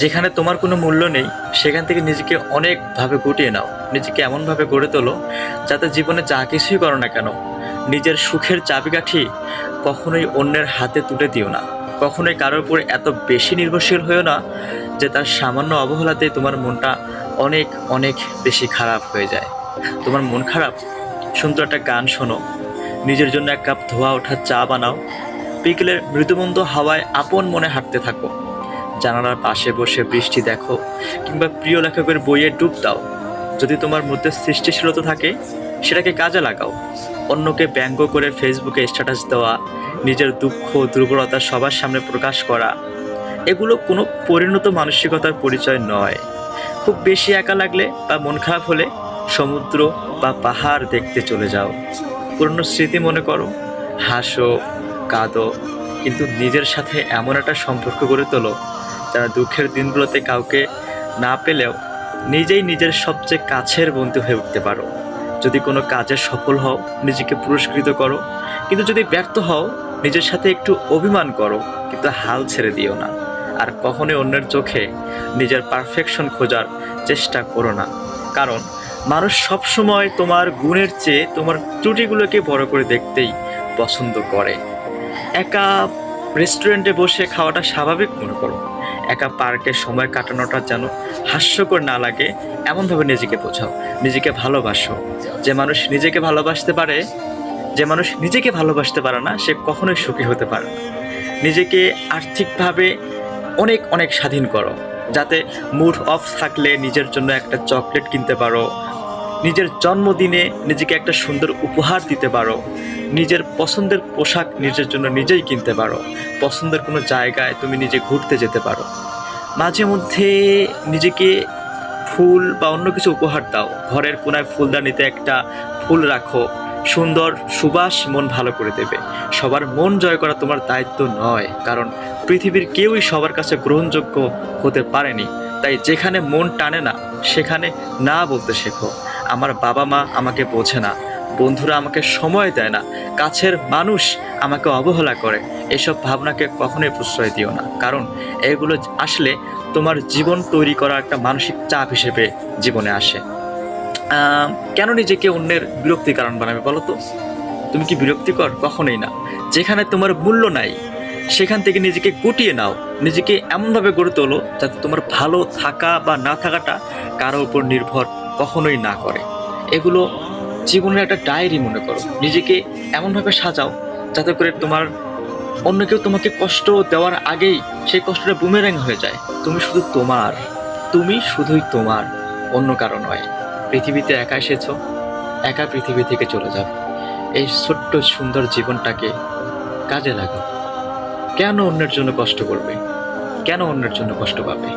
যেখানে তোমার কোনো মূল্য নেই, সেখান থেকে নিজেকে অনেকভাবে গুটিয়ে নাও। নিজেকে এমনভাবে গড়ে তোলো যাতে জীবনে যা কিছুই করো না কেন, নিজের সুখের চাবিকাঠি কখনোই অন্যের হাতে তুলে দিও না। কখনোই কারোর উপর এত বেশি নির্ভরশীল হয়েও না যে তার সামান্য অবহেলাতে তোমার মনটা অনেক অনেক বেশি খারাপ হয়ে যায়। তোমার মন খারাপ? সুন্দর একটা গান শোনো। নিজের জন্য এক কাপ ধোয়া ওঠা চা বানাও। বিকেলের মৃদুমন্দ হাওয়ায় আপন মনে হাঁটতে থাকো। জানালার পাশে বসে বৃষ্টি দেখো, কিংবা প্রিয় লেখকের বইয়ে ডুব দাও। যদি তোমার মধ্যে সৃষ্টিশীলতা থাকে, সেটাকে কাজে লাগাও। অন্যকে ব্যঙ্গ করে ফেসবুকে স্ট্যাটাস দেওয়া, নিজের দুঃখ, দুর্বলতা সবার সামনে প্রকাশ করা, এগুলো কোনো পরিণত মানসিকতার পরিচয় নয়। খুব বেশি একা লাগলে বা মন খারাপ হলে সমুদ্র বা পাহাড় দেখতে চলে যাও। পুরনো স্মৃতি মনে করো, হাসো, কাঁদো, কিন্তু নিজের সাথে এমন একটা সম্পর্ক গড়ে তোলো যারা দুঃখের দিনগুলোতে কাউকে না পেলেও নিজেই নিজের সবচেয়ে কাছের বন্ধু হয়ে উঠতে পারো। যদি কোনো কাজে সফল হও, নিজেকে পুরস্কৃত করো। কিন্তু যদি ব্যর্থ হও, নিজের সাথে একটু অভিমান করো। কিন্তু হাল ছেড়ে দিও না। আর কখনোই অন্যের চোখে নিজের পারফেকশন খোঁজার চেষ্টা করো না। কারণ মানুষ সবসময় তোমার গুণের চেয়ে তোমার ত্রুটিগুলোকে বড় করে দেখতেই পছন্দ করে। একা রেস্টুরেন্টে বসে খাওয়াটা স্বাভাবিক মনে করো। একা পার্কে সময় কাটানোটা যেন হাস্যকর না লাগে, এমনভাবে নিজেকে বোঝাও, নিজেকে ভালোবাসো। যে মানুষ নিজেকে ভালোবাসতে পারে, যে মানুষ নিজেকে ভালোবাসতে পারে না, সে কখনোই সুখী হতে পারে না। নিজেকে আর্থিকভাবে অনেক অনেক স্বাধীন করো, যাতে মুড অফ থাকলে নিজের জন্য একটা চকলেট কিনতে পারো, নিজের জন্মদিনে নিজেকে একটা সুন্দর উপহার দিতে পারো নিজের পছন্দের পোশাক নিজের জন্য নিজেই কিনতে পারো। পছন্দের কোনো জায়গায় তুমি নিজে ঘুরতে যেতে পারো। মাঝে মধ্যে নিজেকে ফুল বা অন্য কিছু উপহার দাও। ঘরের কোনায় ফুলদানিতে একটা ফুল রাখো। সুন্দর, সুবাস মন ভালো করে দেবে। সবার মন জয় করা তোমার দায়িত্ব নয়, কারণ পৃথিবীর কেউই সবার কাছে গ্রহণযোগ্য হতে পারেনি। তাই যেখানে মন টানে না, সেখানে না বলতে শেখো। আমার বাবা মা আমাকে বোঝে না। বন্ধুরা আমাকে সময় দেয় না। কাছের মানুষ আমাকে অবহেলা করে। এসব ভাবনাকে কখনোই প্রশ্রয় দিও না। কারণ এগুলো আসলে তোমার জীবন তৈরি করা একটা মানসিক চাপ হিসেবে জীবনে আসে। কেন নিজেকে অন্যের বিরক্তি কারণ বানাবে বলো তো? তুমি কি বিরক্তিকর? কখনোই না। যেখানে তোমার মূল্য নাই, সেখান থেকে নিজেকে গুটিয়ে নাও। নিজেকে এমনভাবে গড়ে তোলো যাতে তোমার ভালো থাকা বা না থাকাটা কারও উপর নির্ভর কখনোই না করে। এগুলো জীবনের একটা ডায়েরি মনে করো। নিজেকে এমনভাবে সাজাও যাতে করে তোমার অন্য কেউ তোমাকে কষ্ট দেওয়ার আগেই সেই কষ্টটা বুমেরাং হয়ে যায়। তুমি শুধু তোমার, তুমি শুধুই তোমার, অন্য কারও নয়। পৃথিবীতে একা এসেছ, একা পৃথিবী থেকে চলে যাবে। এই ছোট্ট সুন্দর জীবনটাকে কাজে লাগাও। কেন অন্যের জন্য কষ্ট করবে? কেন অন্যের জন্য কষ্ট পাবে?